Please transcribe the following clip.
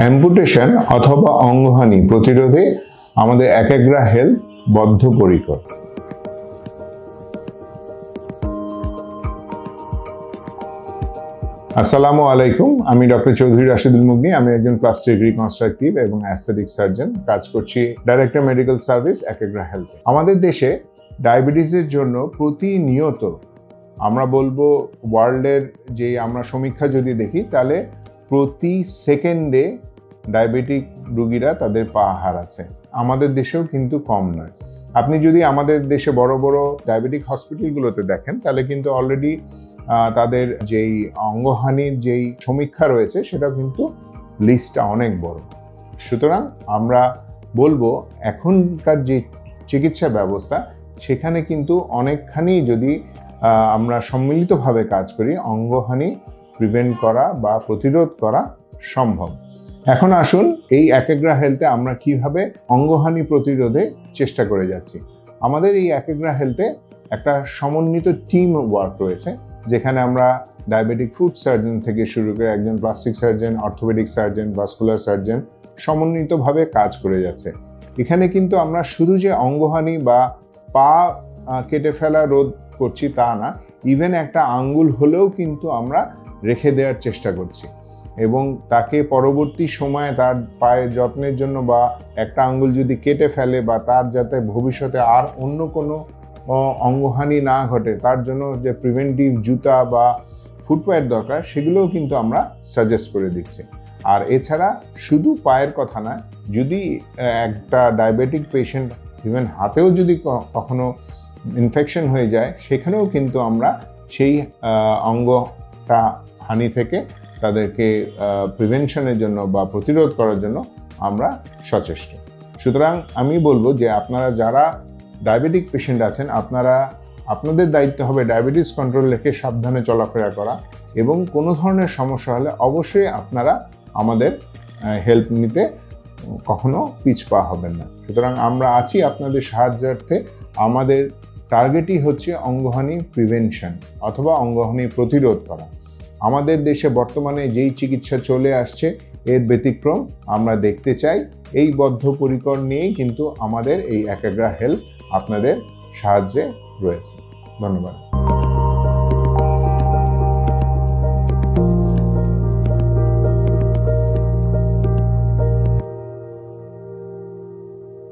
Amputation অথবা অঙ্গহানি প্রতিরোধে আমাদের একাগ্রা হেলথ বদ্ধপরিকর। আসসালামু আলাইকুম, আমি ডক্টর চৌধুরী রাশিদুল মুগনি, আমি একজন প্লাস্টিক রিকনস্ট্রাকটিভ এবং অ্যাস্থেটিক সার্জন কাজ করছি ডাইরেক্টর মেডিকেল সার্ভিস একাগ্রা হেলথে আমাদের দেশে ডায়াবেটিসের জন্য প্রতিনিয়ত আমরা বলব ওয়ার্ল্ডের যে আমরা সমীক্ষা যদি দেখি, তাহলে প্রতি সেকেন্ডে ডায়াবেটিক রুগীরা তাদের পা হারাচ্ছে আমাদের দেশেও কিন্তু কম নয়। আপনি যদি আমাদের দেশে বড় বড় ডায়াবেটিক হসপিটালগুলোতে দেখেন, তাহলে কিন্তু অলরেডি তাদের যেই অঙ্গহানির যেই সমীক্ষা রয়েছে সেটা কিন্তু লিস্টটা অনেক বড়। সুতরাং আমরা বলব, এখনকার যে চিকিৎসা ব্যবস্থা, সেখানে কিন্তু অনেকখানি যদি আমরা সম্মিলিতভাবে কাজ করি, অঙ্গহানি প্রিভেন্ট করা বা প্রতিরোধ করা সম্ভব। এখন আসুন এই একাগ্রা হেলথে আমরা কীভাবে অঙ্গহানি প্রতিরোধে চেষ্টা করে যাচ্ছি। আমাদের এই একাগ্রা হেলথে একটা সমন্বিত টিম ওয়ার্ক রয়েছে, যেখানে আমরা ডায়াবেটিক ফুড সার্জন থেকে শুরু করে একজন plastic surgeon orthopaedic surgeon vascular surgeon সমন্বিতভাবে কাজ করে যাচ্ছে। এখানে কিন্তু আমরা শুধু যে অঙ্গহানি বা পা কেটে ফেলা রোধ করছি তা না ইভেন একটা আঙ্গুল হলেও কিন্তু আমরা রেখে দেওয়ার চেষ্টা করছি। এবং তাকে পরবর্তী সময়ে তার পায়ের যত্নের জন্য বা একটা আঙ্গুল যদি কেটে ফেলে বা তার যাতে ভবিষ্যতে আর অন্য কোনো অঙ্গহানি না ঘটে, তার জন্য যে প্রিভেন্টিভ জুতা বা ফুটওয়্যার দরকার, সেগুলোও কিন্তু আমরা সাজেস্ট করে দিচ্ছি। আর এছাড়া শুধু পায়ের কথা না যদি একটা ডায়াবেটিক পেশেন্ট ইভেন হাতেও যদি কখনো ইনফেকশন হয়ে যায়, সেখানেও কিন্তু আমরা সেই অঙ্গটা হানি থেকে তাদেরকে প্রিভেনশনের জন্য বা প্রতিরোধ করার জন্য আমরা সচেষ্ট। সুতরাং আমি বলব যে আপনারা যারা ডায়াবেটিক পেশেন্ট আছেন, আপনারা, আপনাদের দায়িত্ব হবে ডায়াবেটিস কন্ট্রোল রেখে সাবধানে চলাফেরা করা এবং কোনো ধরনের সমস্যা হলে অবশ্যই আপনারা আমাদের হেল্প নিতে কখনো পিছপা হবেন না। সুতরাং আমরা আছি আপনাদের সাহায্যার্থে। আমাদের টার্গেটই হচ্ছে অঙ্গহানি প্রিভেনশন অথবা অঙ্গহানি প্রতিরোধ করা। আমাদের দেশে বর্তমানে যেই চিকিৎসা চলে আসছে, এর ব্যতিক্রম আমরা দেখতে চাই। এই বদ্ধপরিকর নিয়েই কিন্তু আমাদের এই একাগ্রা হেলথ আপনাদের সাহায্যে রয়েছে। ধন্যবাদ।